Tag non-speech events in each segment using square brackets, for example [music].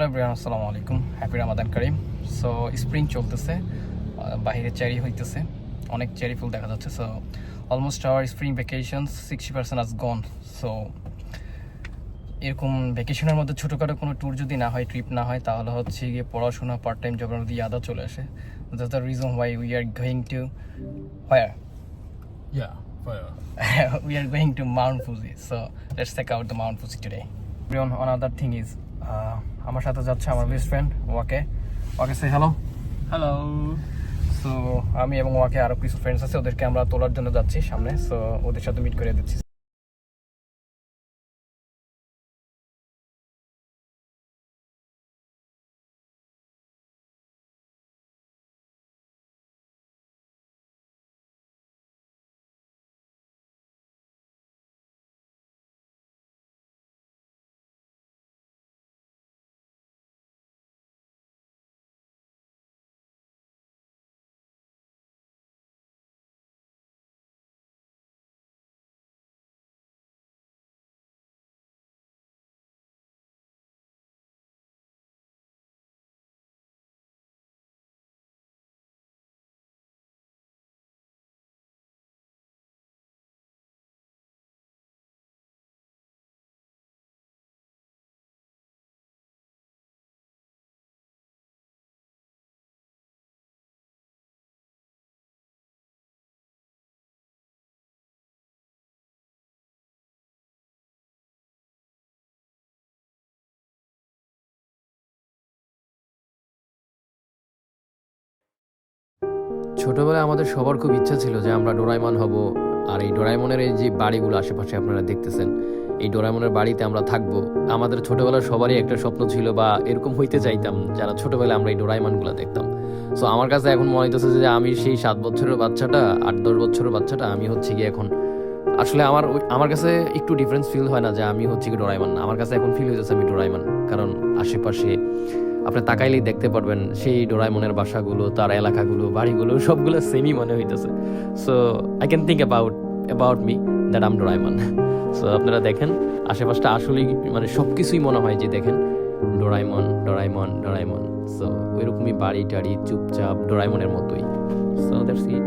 Hello Brian আসসালামু আলাইকুম happy Ramadan Kareem so spring চলতেছে বাহিরে চেরি হইতেছে অনেক চেরি ফুল দেখা যাচ্ছে so almost our spring vacation sixty percent আজ গন সো এরকম ভ্যাকেশনের মধ্যে ছোটোখাটো কোনো ট্যুর যদি না হয় ট্রিপ না হয় তাহলে হচ্ছে গিয়ে পড়াশোনা পার্ট টাইম জবের মধ্যে ইয়াদা চলে আসে that's the reason why we are going to where Yeah, fire. [laughs] we are going to Mount Fuji. So let's check out the Mount Fuji today. Everyone, another thing is, আমার সাথে যাচ্ছে আমার best friend ওয়াকে। ওয়াকে সে hello hello so আমি এবং ওয়াকে আরও কিছু ফ্রেন্ডস আছে ওদেরকে আমরা তোলার জন্য যাচ্ছি সামনে। সো ওদের সাথে মিট করে দিচ্ছি। ছোটবেলায় আমাদের সবার খুব ইচ্ছা ছিল যে আমরা ডোরাইমন হব, আর এই ডোরাইমনের এই যে বাড়িগুলো আশেপাশে আপনারা দেখতেছেন, এই ডোরাইমনের বাড়িতে আমরা থাকব। আমাদের ছোটবেলার সবারই একটা স্বপ্ন ছিল বা এরকম হইতে চাইতাম যারা ছোটবেলায় আমরা এই ডোরাইমনগুলো দেখতাম। সো আমার কাছে এখন মনে হইতেছে যে আমি সেই সাত বছরের বাচ্চাটা, আট, দশ বছরের বাচ্চাটা, আমি হচ্ছে গিয়ে এখন, আসলে আমার আমার কাছে একটু ডিফারেন্স ফিল হয় না যে আমি হচ্ছে কি ডোরাইমান আমার কাছে এখন ফিল হইতেছে আমি ডোরাইমান, কারণ আশেপাশে আপনি তাকাইলেই দেখতে পারবেন সেই ডোরাইমনের বাসাগুলো, তার এলাকাগুলো, বাড়িগুলো, সবগুলো সেমই মনে হইতেছে। So I can think about about me that um Doraemon so আপনারা দেখেন, আশেপাশটা আসলেই মানে সব কিছুই মনে হয় যে দেখেন ডোরাইমন ডোরাইমন ডোরাইমন সো ওইরকমই বাড়ি টাড়ি চুপচাপ ডোরাইমনের মতোই। সো দ্যাটস ইট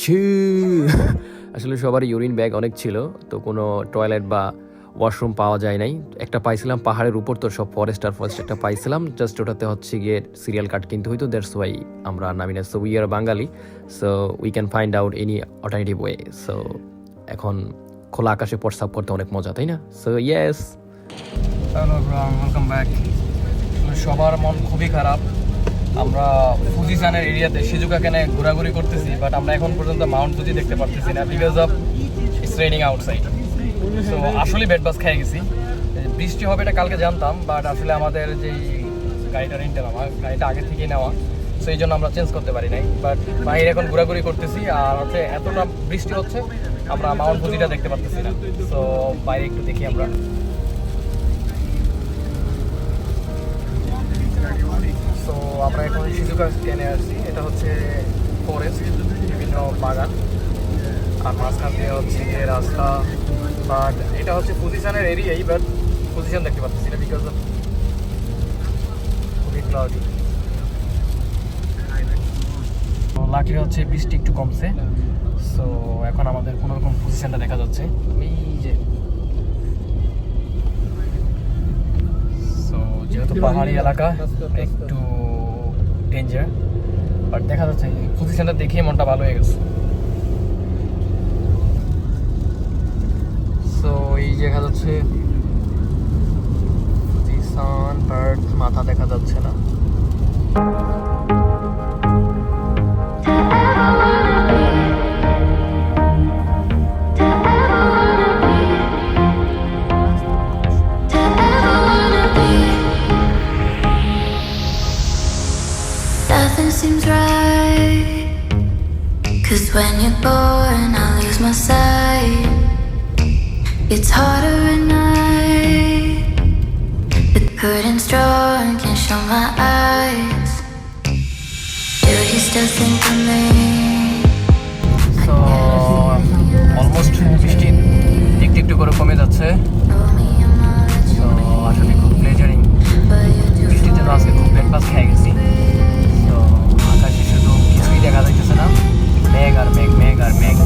ছি। [laughs] আসলে সবার ইউরিন ব্যাগ অনেক ছিল, তো কোনো টয়লেট বা ওয়াশরুম পাওয়া যায় নাই। একটা পাইছিলাম পাহাড়ের উপর, তো সব ফরেস্ট আর ফরেস্ট একটা পাইছিলাম। জাস্ট ওটাতে হচ্ছে গিয়ে সিরিয়াল কার্ড কিনতে হইতো দ্যাটস ওয়াই আমরা নামি না। So we are Bangali so we can find out any alternative way so এখন খোলা আকাশে প্রস্তাব করতে অনেক মজা, তাই না? So yes hello welcome back সবার মন খুবই খারাপ। আমরা ফুজিসানের এরিয়াতে সিজুকা কেনে ঘোরাঘুরি করতেছি বাট আমরা এখন পর্যন্ত মাউন্ট ফুজি দেখতে পারতেছি না because of it's raining outside so আসলে বেড বাস খেয়ে গেছি। বৃষ্টি হবে এটা কালকে জানতাম বাট আসলে আমাদের যেই গাড়িটা রেন্টে নেওয়া গাড়িটা আগে থেকেই নেওয়া সো এই জন্য আমরা চেঞ্জ করতে পারি নাই। বাট বাইরে এখন ঘোরাঘুরি করতেছি, আর হচ্ছে এতটা বৃষ্টি হচ্ছে, আমরা মাউন্ট ফুজিটা দেখতে পারতেছি না। সো বাইরে একটু দেখি আমরা। সো আমরা এখন শিজুকা স্ক্যানে আসছি এটা হচ্ছে ফরেস্ট বিভিন্ন বাগান। আর মাঝখান দিয়ে হচ্ছে রাস্তা বাট এটা হচ্ছে পজিশনের এরিয়াই বাট পজিশন দেখতে পাচ্ছি না বিকজ খুবই ক্লাউডি লাকি হচ্ছে বৃষ্টি একটু কমছে। সো এখন আমাদের কোনো রকম পজিশনটা দেখা যাচ্ছে। এই যে যেহেতু পাহাড়ি এলাকা, একটু ডেঞ্জার বাট দেখা যাচ্ছে পজিশনটা দেখেই মনটা ভালো হয়ে গেছে। সো এই দেখা যাচ্ছে পজিশন বার্ড মাথা দেখা যাচ্ছে না। Seems right. Cause when you're born, I lose my sight. It's harder at night. The curtain's drawn, can't show my eyes. Do you still think of me? So almost বৃষ্টি একটু একটু করে কমে যাচ্ছে তো আসলে খুব প্লেজারিং বৃষ্টির কিছুই দেখা যাইতেছে না মেঘ আর মেঘ মেঘ আর মেঘ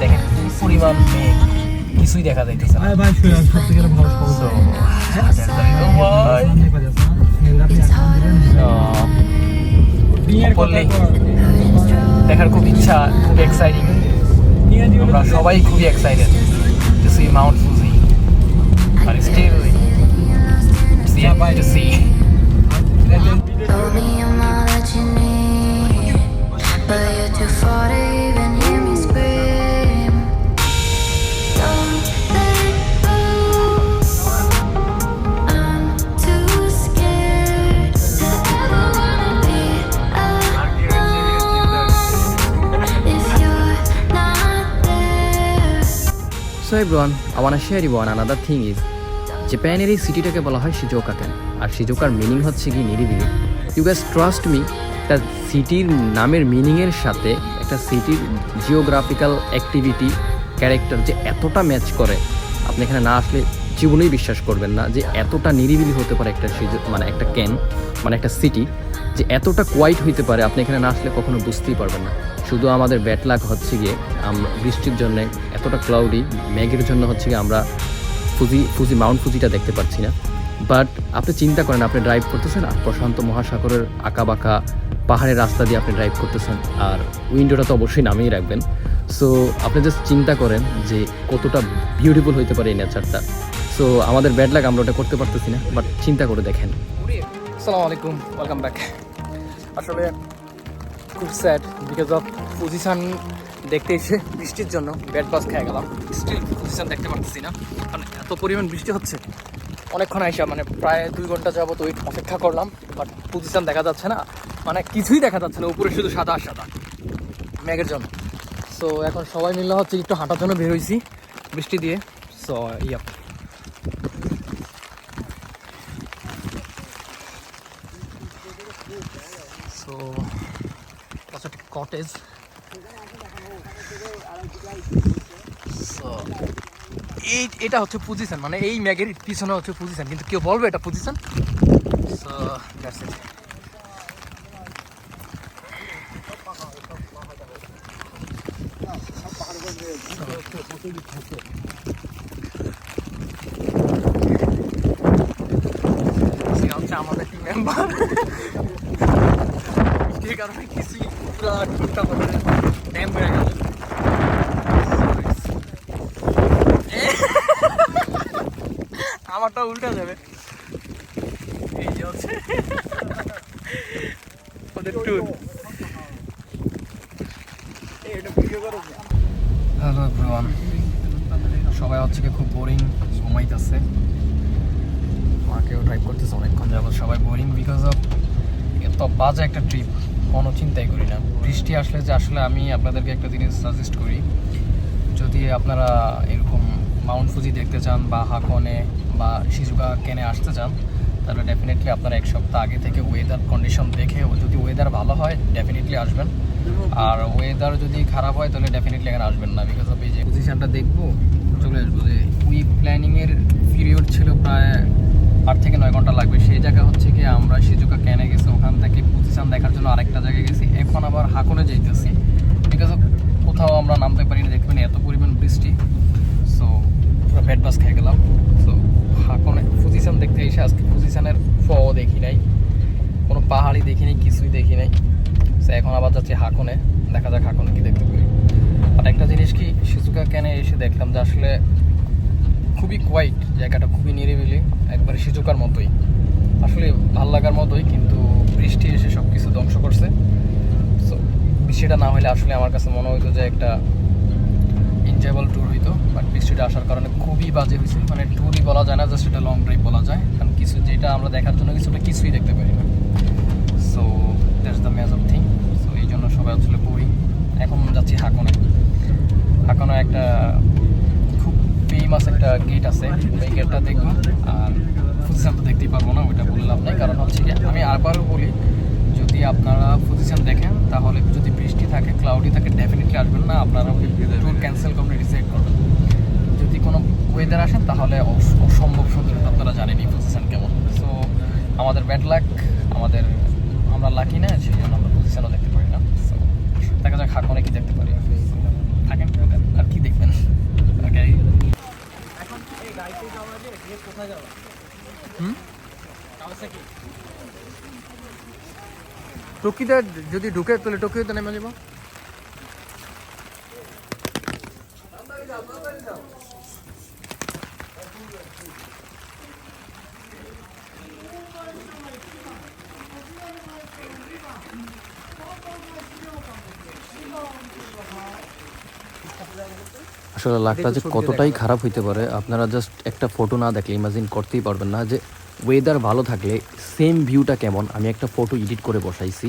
দেখেন কি পরিমাণ মেঘ কিছুই দেখা যাইতেছে না। দেখার খুব ইচ্ছা খুব এক্সাইটিং আমরা সবাই খুবই excited to see Mount Fuji but still it's yet to see. Everyone I want share one another thing is জাপানের এই সিটিটাকে বলা হয় সিজোকা কেন আর সিজোকার মিনিং হচ্ছে কি নিরিবিলি। ইউ গ্যাস ট্রাস্ট মি একটা সিটির নামের মিনিংয়ের সাথে একটা সিটির জিওগ্রাফিক্যাল অ্যাক্টিভিটি ক্যারেক্টার যে এতটা ম্যাচ করে, আপনি এখানে না আসলে জীবনেই বিশ্বাস করবেন না যে এতটা নিরিবিলি হতে পারে একটা মানে একটা ক্যান মানে একটা সিটি যে এতটা কোয়াইট হইতে পারে, আপনি এখানে না আসলে কখনো বুঝতেই পারবেন না। শুধু আমাদের ব্যাট লাক হচ্ছে গিয়ে আমরা বৃষ্টির জন্য এতটা ক্লাউডি মেঘের জন্য হচ্ছে গিয়ে আমরা ফুজি ফুজি মাউন্ট ফুজিটা দেখতে পাচ্ছি না। বাট আপনি চিন্তা করেন, আপনি ড্রাইভ করতেছেন আর প্রশান্ত মহাসাগরের আঁকা বাঁকা পাহাড়ের রাস্তা দিয়ে আপনি ড্রাইভ করতেছেন আর উইন্ডোটা তো অবশ্যই নামিয়ে রাখবেন। সো আপনি জাস্ট চিন্তা করেন যে কতটা বিউটিফুল হইতে পারে এই নেচারটা সো আমাদের ব্যাড লাগ আমরা ওটা করতে পারতেছি না বাট চিন্তা করে দেখেন। আসসালামু আলাইকুম ওয়েলকাম ব্যাক আসলে খুব স্যাড বিকজ অফ পজিশন দেখতে এসে বৃষ্টির জন্য ব্যাড বাস খেয়ে গেলাম। স্টিল পজিশন দেখতে পারতেছি না। কারণ এত পরিমাণ বৃষ্টি হচ্ছে। অনেকক্ষণ আইসা মানে প্রায় দুই ঘণ্টা যাবত ওই অপেক্ষা করলাম বাট পজিশন দেখা যাচ্ছে না। মানে কিছুই দেখা যাচ্ছে না, উপরে শুধু সাদা সাদা। মেঘের জন্য। সো এখন সবাই মিলে হচ্ছে একটু হাঁটার জন্য বের হয়েছি বৃষ্টি দিয়ে। So yeah so that's a cottage এই, এটা হচ্ছে পজিশন মানে এই ম্যাগের পিছনে হচ্ছে পজিশন কিন্তু কেউ বলবে এটা পজিশন সো দ্যাটস ইট আমাদের টিম মেম্বার বৃষ্টির কারণে কিছুই পুরো ঠুকটা করে ড্যাম হয়ে গেল। [laughs] আমারটা উল্টা যাবে এই যে হচ্ছে। ওদের ট্যুর হ্যালো এভরিওয়ান সবাই হচ্ছে কি খুব বোরিং ঘুমাইতেছে। মাকেও ড্রাইভ করতেছে, অনেকক্ষণ যাবত সবাই বোরিং বিকজ অফ এত বাজে একটা ট্রিপ কোনো চিন্তাই করি না। বৃষ্টি আসলে যে আসলে আমি আপনাদেরকে একটা জিনিস সাজেস্ট করি। যদি আপনারা এরকম মাউন্ট ফুজি দেখতে চান বা হাকনে বা শিজুকা কেনে আসতে চান, তাহলে ডেফিনেটলি আপনারা এক সপ্তাহ আগে থেকে ওয়েদার কন্ডিশন দেখে যদি ওয়েদার ভালো হয় ডেফিনেটলি আসবেন। আর ওয়েদার যদি খারাপ হয়, তাহলে ডেফিনেটলি এখানে আসবেন না। বিকজ অফ এই যে পজিশনটা দেখব, চলে আসব যে উই প্ল্যানিংয়ের পিরিয়ড ছিল প্রায় আট থেকে নয় ঘণ্টা লাগবে। সেই জায়গা হচ্ছে কি আমরা সিজুকা ক্যানে গেছি, ওখান থেকে পজিশন দেখার জন্য আরেকটা জায়গায় গেছি। এখন আবার হাকনে যাইতেছি। বিকজ কোথাও আমরা নামতে পারি না দেখবেন এত পরিমাণ বৃষ্টি। সো পুরো ব্যাট বাস খেয়ে গেলাম। সো হাকনে পজিশন দেখতে এসে আজকে পজিশনের ফ দেখি নাই। কোনো পাহাড়ি দেখি নাই, কিছুই দেখি নাই। সো এখন আবার যাচ্ছি হাকনে। দেখা যাক হাকনে কি দেখতে পারি। আর একটা জিনিস কি সিজুকা কেনে এসে দেখলাম যে আসলে খুবই কোয়াইট জায়গাটা খুবই নিরিবিলি। একবারে সিজুকার মতোই। আসলে ভালো লাগার মতোই, কিন্তু বৃষ্টি এসে সব কিছু ধ্বংস করছে। সো বৃষ্টিটা না হলে আসলে আমার কাছে মনে হইতো যে একটা এনজয়েবল ট্যুর হইতো বাট বৃষ্টিটা আসার কারণে খুবই বাজে হয়েছে মানে ট্যুরই বলা যায় না জাস্ট এটা লং ড্রাইভ বলা যায়। কারণ কিছু, যেটা আমরা দেখার জন্য কিছুটা কিছুই দেখতে পারি না। So that's the major thing so এই জন্য সবাই আসলে বোরিং এখন যাচ্ছি হাকনে। হাকনে একটা খুব ফেমাস একটা গেট আছে, ওই গেটটা দেখব। আর পজিশন তো দেখতেই পারব না ওইটা বলে লাভ নেই। কারণ হচ্ছে কি আমি আরবারও বলি যদি আপনারা পজিশন দেখেন তাহলে যদি বৃষ্টি থাকে ক্লাউডি থাকে ডেফিনেটলি আসবেন না। আপনারা ওই ট্যুর ক্যান্সেল করবেন ডিসাইড করবেন। যদি কোনো ওয়েদার আসেন তাহলে অস- অসম্ভব সুন্দর আপনারা জানেনই পজিশন কেমন। সো আমাদের ব্যাড লাক আমাদের আমরা লাকি না সেই জন্য আমরা পজিশনও দেখতে পারি না। সো দেখা যাক হাকনে কি দেখতে পারি। থাকেন আর কি দেখবেন। ওকে টকিতে যদি ঢুকে তাহলে টোকিওতে নেমে যাব আসলে লাকটা যে কতটাই খারাপ হইতে পারে আপনারা জাস্ট একটা ফটো না দেখলে ইমাজিন করতেই পারবেন না যে ওয়েদার ভালো থাকলে সেম ভিউটা কেমন? আমি একটা ফটো এডিট করে বসাইছি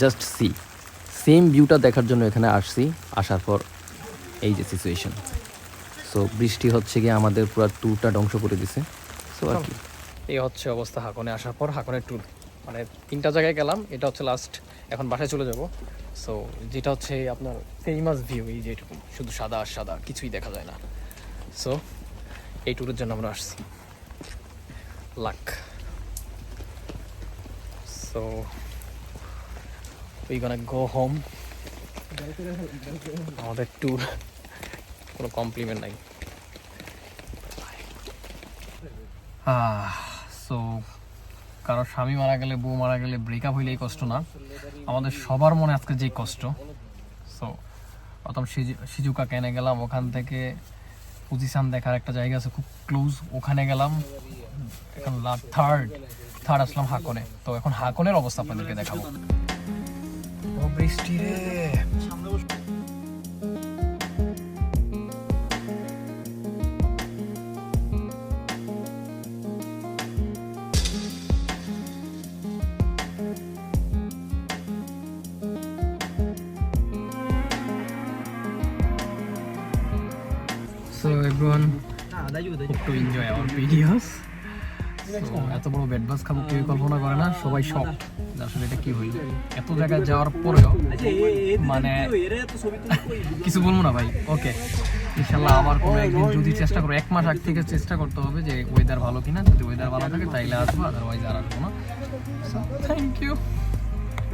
জাস্ট সি সেম ভিউটা দেখার জন্য এখানে আসছি আসার পর এই যে সিচুয়েশন সো বৃষ্টি হচ্ছে গিয়ে আমাদের পুরো ট্যুরটা ধ্বংস করে দিছে। সো আর কি। এই হচ্ছে অবস্থা হাকনে আসার পর হাকনের ট্যুর মানে তিনটা জায়গায় গেলাম এটা হচ্ছে লাস্ট এখন বাসায় চলে যাব। সো যেটা হচ্ছে আপনার ফেমাস ভিউ এই যেটুকু শুধু সাদা আর সাদা, কিছুই দেখা যায় না। সো এই ট্যুরের জন্য আমরা আসছি। Luck so we gonna go home আমাদের ট্যুর কোনো কমপ্লিমেন্ট নাই। সো কারও স্বামী মারা গেলে, বউ মারা গেলে ব্রেকআপ হইলেই কষ্ট না। আমাদের সবার মনে আজকে যে কষ্ট। সো প্রথম সিজু- সিজুকা কেনে গেলাম, ওখান থেকে পুজিশান দেখার একটা জায়গা আছে, খুব ক্লোজ ওখানে গেলাম। এখন থার্ড থার্ড আসলাম হাকনে। তো এখন হাকনের অবস্থা আপনাদেরকে দেখাবো। বৃষ্টি রে। Everyone hope to enjoy our videos. So, এত বড় বেড বাস খাব কেউ কল্পনা করে না সবাই শখ আসলে এটা কি হইল। এত জায়গায় যাওয়ার পরেও মানে কিছু বলব না ভাই ওকে ইনশাল্লাহ আবার কোনো একদিন যদি চেষ্টা করো এক মাস আগ থেকে চেষ্টা করতে হবে যে ওয়েদার ভালো কিনা যদি ওয়েদার ভালো থাকে তাইলে আসব আদারওয়াইজ আর আসব না। Thank you